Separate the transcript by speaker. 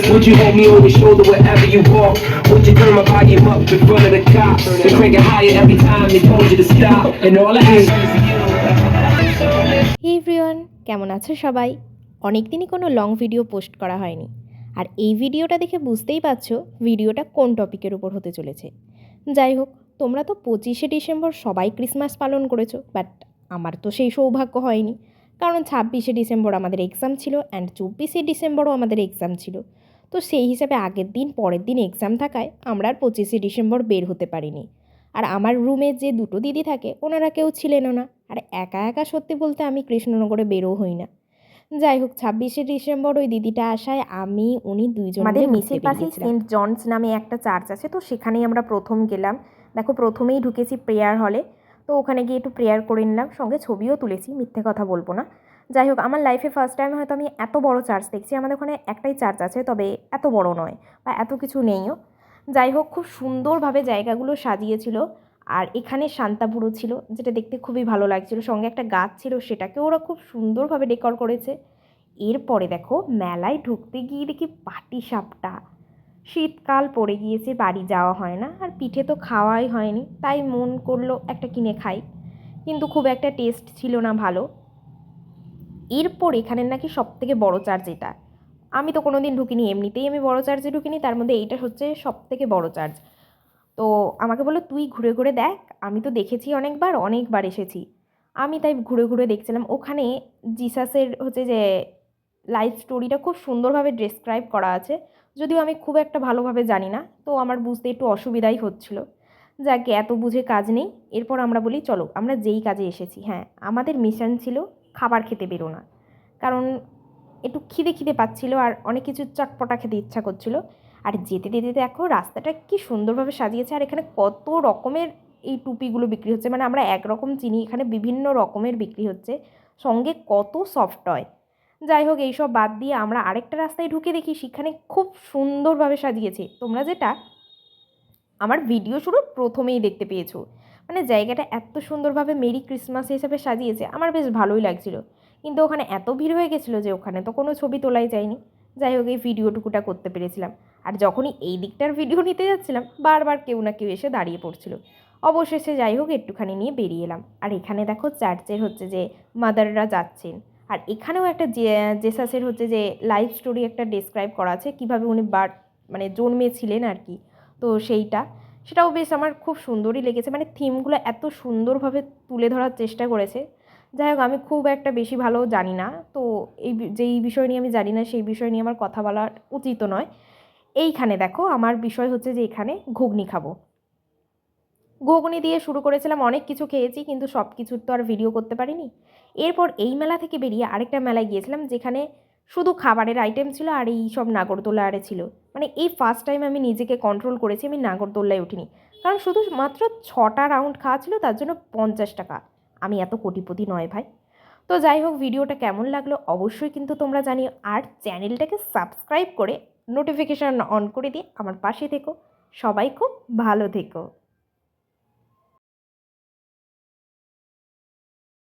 Speaker 1: Would you hold me on your shoulder wherever you walk? Would you turn my volume up in front of the cops and crank it higher every time they told you to stop? And all I ask is you.
Speaker 2: Hey everyone কেমন আছো সবাই অনেক দিনই কোনো long video post করা হয়নি আর এই ভিডিওটা দেখে বুঝতেই পারছ ভিডিওটা কোন টপিকের উপর হতে চলেছে যাই হোক, তোমরা তো পঁচিশে ডিসেম্বর সবাই ক্রিসমাস পালন করেছ বাট আমার তো সেই সৌভাগ্য হয়নি কারণ ছাব্বিশে ডিসেম্বর আমাদের এক্সাম ছিল অ্যান্ড চব্বিশে ডিসেম্বরও আমাদের এক্সাম ছিল তো সেই হিসাবে আগের দিন পরের দিন এক্সাম থাকায় আমরা আর পঁচিশে ডিসেম্বর বের হতে পারিনি। আর আমার রুমে যে দুটো দিদি থাকে ওনারা কেউ ছিলেনও না। আর একা একা সত্যি বলতে আমি কৃষ্ণনগরে বেরো হই না। যাই হোক ছাব্বিশে ডিসেম্বর ওই দিদিটা আসায় আমি উনি দুইজন
Speaker 3: আমাদের মিসের পাশে সেন্ট জনস নামে একটা চার্চ আছে তো সেখানেই আমরা প্রথম গেলাম। দেখো প্রথমেই ঢুকেছি প্রেয়ার হলে তো ওখানে গিয়ে একটু প্রেয়ার করে নিলাম সঙ্গে ছবিও তুলেছি মিথ্যে কথা বলব না। যাই হোক, আমার লাইফে ফার্স্ট টাইম হয়তো আমি এত বড় চার্চ দেখছি। আমাদের ওখানে একটাই চার্চ আছে, তবে এত বড় নয় বা এত কিছু নেইও। যাই হোক, খুব সুন্দরভাবে জায়গাগুলো সাজিয়েছিল। আর এখানে শান্তাপুরো ছিল, যেটা দেখতে খুবই ভালো লাগছিল। সঙ্গে একটা গাছ ছিল, সেটাকেও ওরা খুব সুন্দরভাবে ডেকর করেছে। এরপরে দেখো, মেলায় ঢুকতে গিয়ে দেখি পাটি সাপটা। শীতকাল পড়ে গিয়েছে, বাড়ি যাওয়া হয় না, আর পিঠে তো খাওয়াই হয়নি। তাই মন করল একটা কিনে খাই। কিন্তু খুব একটা টেস্ট ছিল না ভালো। এরপর এখানের নাকি সব থেকে বড়ো চার্চ এটা। আমি তো কোনো দিন ঢুকিনি, এমনিতেই আমি বড় চার্চে ঢুকিনি, তার মধ্যে এইটা হচ্ছে সব থেকে বড় চার্চ তো আমাকে বলল, তুই ঘুরে ঘুরে দেখ, আমি তো দেখেছি অনেকবার অনেকবার এসেছি। আমি তাই ঘুরে ঘুরে দেখছিলাম, ওখানে জিসাসের হচ্ছে যে লাইফ স্টোরিটা খুব সুন্দরভাবে ডেসক্রাইব করা আছে, যদিও আমি খুব একটা ভালোভাবে জানি না, তো আমার বুঝতে একটু অসুবিধাই হচ্ছিল। যাকে, এত বুঝে কাজ নেই, এরপর আমরা বলি, চলো, আমরা যেই কাজে এসেছি। হ্যাঁ আমাদের মিশন ছিল খাবার খেতে বেরো না। কারণ একটু খিদে খিদে পাচ্ছিল আর অনেক কিছু চটপটা খেতে ইচ্ছা করছিল। আর যেতে যেতে দেখো রাস্তাটা কি সুন্দরভাবে সাজিয়েছে আর এখানে কত রকমের এই টুপিগুলো বিক্রি হচ্ছে। মানে আমরা একরকম চিনি, এখানে বিভিন্ন রকমের বিক্রি হচ্ছে। সঙ্গে কত সফট টয় যাই হোক, এইসব বাদ দিয়ে আমরা আরেকটা রাস্তায় ঢুকে দেখি, সেখানে খুব সুন্দরভাবে সাজিয়েছে। তোমরা যেটা আমার ভিডিও শুরু প্রথমেই দেখতে পেয়েছ। মানে জায়গাটা এত সুন্দরভাবে মেরি ক্রিসমাস হিসেবে সাজিয়েছে, আমার বেশ ভালোই লাগছিল। কিন্তু ওখানে এত ভিড় হয়ে গেছিল যে ওখানে তো কোনো ছবি তোলাই যায়নি। যাই হোক, এই ভিডিওটুকুটা করতে পেরেছিলাম। আর যখনই এই দিকটার ভিডিও নিতে যাচ্ছিলাম, বারবার কেউ না কেউ এসে দাঁড়িয়ে পড়ছিল। অবশেষে যাই হোক, একটুখানি নিয়ে বেরিয়ে এলাম। আর এখানে দেখো চার্চের হচ্ছে যে মাদাররা যাচ্ছেন। আর এখানেও একটা জেসাসের হচ্ছে যে লাইফ স্টোরি একটা ডেসক্রাইব করা আছে, কীভাবে উনি বার্থ মানে জন্মেছিলেন আর কি। তো সেইটা। সেটাও বেশ আমার খুব সুন্দরই লেগেছে। মানে থিমগুলো এত সুন্দরভাবে তুলে ধরার চেষ্টা করেছে। যাই হোক, আমি খুব একটা বেশি ভালো জানি না। তো এই যেই বিষয় নিয়ে আমি জানি না, সেই বিষয় নিয়ে আমার কথা বলা উচিত নয়। এইখানে দেখো, আমার বিষয় হচ্ছে যে এখানে ঘুগনি খাব। ঘুগনি দিয়ে শুরু করেছিলাম, অনেক কিছু খেয়েছি, কিন্তু সব কিছুর তো আর ভিডিও করতে পারিনি। এরপর এই মেলা থেকে বেরিয়ে আরেকটা মেলায় গিয়েছিলাম, যেখানে শুধু খাবারের আইটেম ছিল আর এই সব নাগরদোলা আরে ছিল। মানে এই ফার্স্ট টাইম আমি নিজেকে কন্ট্রোল করেছি, আমি নাগরদোল্লায় উঠিনি। কারণ শুধু মাত্র ছটা রাউন্ড খাওয়া ছিল, তার জন্য পঞ্চাশ টাকা। আমি এত কোটিপতি নয় ভাই। তো যাই হোক, ভিডিওটা কেমন লাগল অবশ্যই কিন্তু তোমরা জানিও। আর চ্যানেলটাকে সাবস্ক্রাইব করে নোটিফিকেশান অন করে দিয়ে আমার পাশে থেকো। সবাই খুব ভালো থেকো।